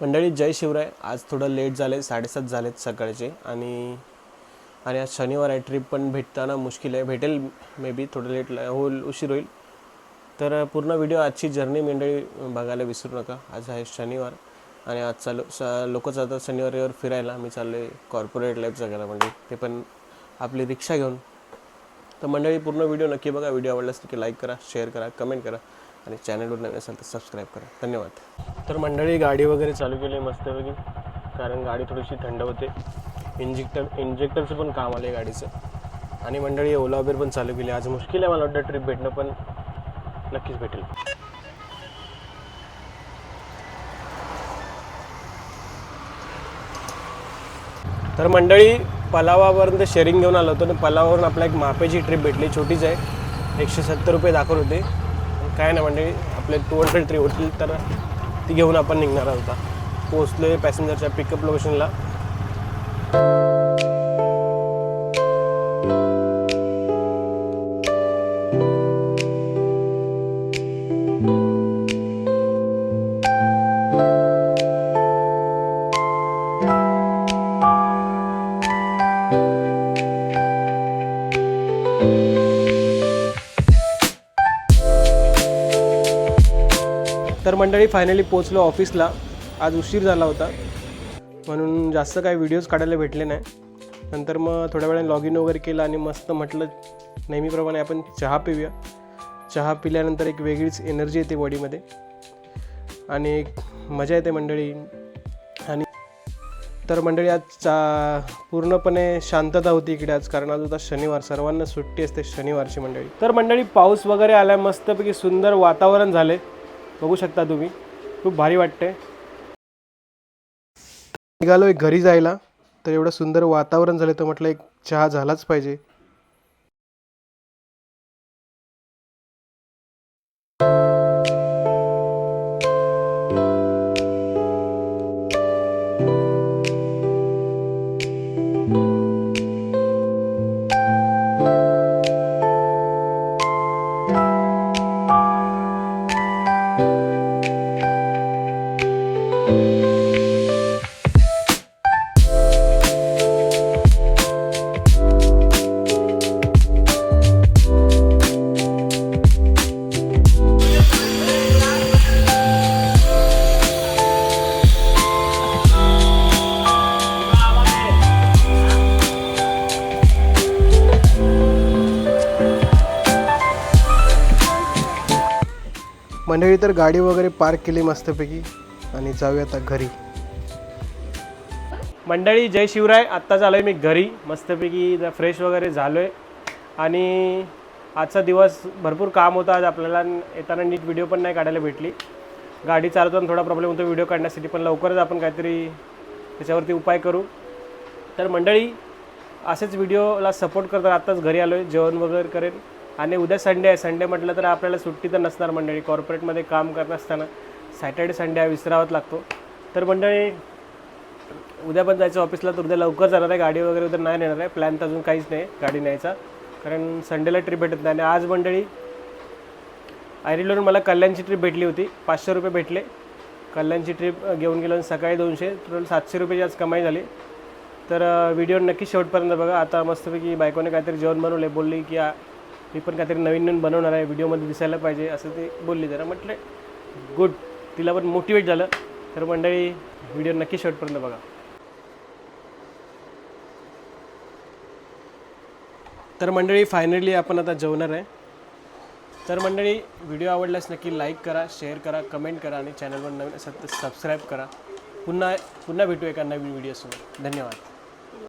मंडळी जय शिवराय. आज थोडं लेट झाले साडेसात झालेत सकाळचे आणि आणि आज शनिवार आहे. ट्रिप पण भेटताना मुश्किल आहे. भेटेल मे बी थोडं लेट होईल उशीर होईल. तर पूर्ण व्हिडिओ आजची जर्नी मंडळी बघायला विसरू नका. आज आहे शनिवार आणि आज चालू स लोक जातात शनिवार रविवार फिरायला मी चाललो आहे कॉर्पोरेट लाईफ जगायला म्हणजे ते पण आपली रिक्षा घेऊन. तर मंडळी पूर्ण व्हिडिओ नक्की बघा. व्हिडिओ आवडल्यास नक्की लाईक करा शेअर करा कमेंट करा. आणि चॅनलवर नवीन असाल तर सबस्क्राईब करा. धन्यवाद. तर मंडळी गाडी वगैरे चालू केली मस्तपैकी कारण गाडी थोडीशी थंड होते. इंजेक्टर इंजेक्टरचं पण काम आलं आहे गाडीचं. आणि मंडळी ओला उबेर पण चालू केली. आज मुश्किल आहे मला वाटतं ट्रिप भेटणं पण नक्कीच भेटेल. तर मंडळी पलावावरून ते शेअरिंग घेऊन आलो होतो. आणि पलावावरून आपला एक मापेची ट्रिप भेटली. छोटीच आहे. एकशे सत्तर रुपये दाखवत होते. काय नाही म्हणजे आपले टू हंड्रेड थ्री होतील तर ती घेऊन आपण निघणार आहोत. पोहोचलो आहे पॅसेंजरच्या पिकअप लोकेशनला तर मंडळी फायनली पोचलो ऑफिसला आज उशीर झाला होता. म्हणून जास्त काही व्हिडिओज काढायला भेटले नाही. नंतर मग थोड्या वेळाने लॉग इन वगैरे केलं आणि मस्त म्हटलं नेहमीप्रमाणे आपण चहा पिऊया. चहा पिल्यानंतर एक वेगळीच एनर्जी येते बॉडीमध्ये आणि एक मजा येते मंडळी. आणि तर मंडळी आज चा पूर्णपणे शांतता होती इकडे आज कारण आज होता शनिवार. सर्वांना सुट्टी असते शनिवारची मंडळी. तर मंडळी पाऊस वगैरे आला मस्तपैकी सुंदर वातावरण झाले बघू शकता तुम्ही. खूप भारी वाटते निघालोय घरी जायला. तर एवढं सुंदर वातावरण झालं तर म्हटलं एक चहा झालाच पाहिजे. मंडळी तर गाडी वगैरे पार्क केली मस्तपैकी आणि जाऊया आता घरी. मंडळी जय शिवराय. आत्ता आहे मी घरी. मस्तपैकी फ्रेश वगैरे झालोय. आणि आजचा दिवस भरपूर काम होतं आज आपल्याला. येताना नीट व्हिडिओ पण नाही काढायला भेटली. गाडी चालवताना थोडा प्रॉब्लेम होतो व्हिडिओ काढण्यासाठी पण लवकरच आपण काहीतरी त्याच्यावरती उपाय करू. तर मंडळी असेच व्हिडिओला सपोर्ट करतात आत्ताच घरी आलो आहे जेवण वगैरे करेन. आणि उद्या संडे आहे. संडे म्हटलं तर आपल्याला सुट्टी तर नसणार मंडळी. कॉर्पोरेटमध्ये काम करत असताना सॅटर्डे संडे हा विसरावाच लागतो. तर मंडळी उद्या पण जायचं ऑफिसला तर उद्या लवकर जाणार आहे. गाडी वगैरे उद्या नाही नेणार आहे. प्लॅन तर अजून काहीच नाही गाडी न्यायचा. कारण संडेला ट्रिप भेटत नाही. आणि आज मंडळी आयरीलोन मला कल्याणची ट्रिप भेटली होती. पाचशे रुपये भेटले. कल्याणची ट्रिप घेऊन गेलो सकाळी दोनशे टोटल सातशे रुपयाची आज कमाई झाली. तर व्हिडिओ नक्की शेवटपर्यंत बघा. आता मस्तपैकी बायकोने काहीतरी जेवण बनवले बोलली की मी पण काहीतरी नवीन नवीन बनवणार आहे व्हिडिओमध्ये दिसायला पाहिजे असं ते बोलली जरा. म्हटलं गुड. तिला पण मोटिवेट झालं. तर मंडळी व्हिडिओ नक्की शेवटपर्यंत बघा. तर मंडळी फायनली आपण आता जेवणार आहे. तर मंडळी व्हिडिओ आवडल्यास नक्की लाईक करा शेअर करा कमेंट करा आणि चॅनलवर नवीन असेल तर सबस्क्राईब करा. पुन्हा पुन्हा भेटू एका नवीन व्हिडिओसोबत धन्यवाद.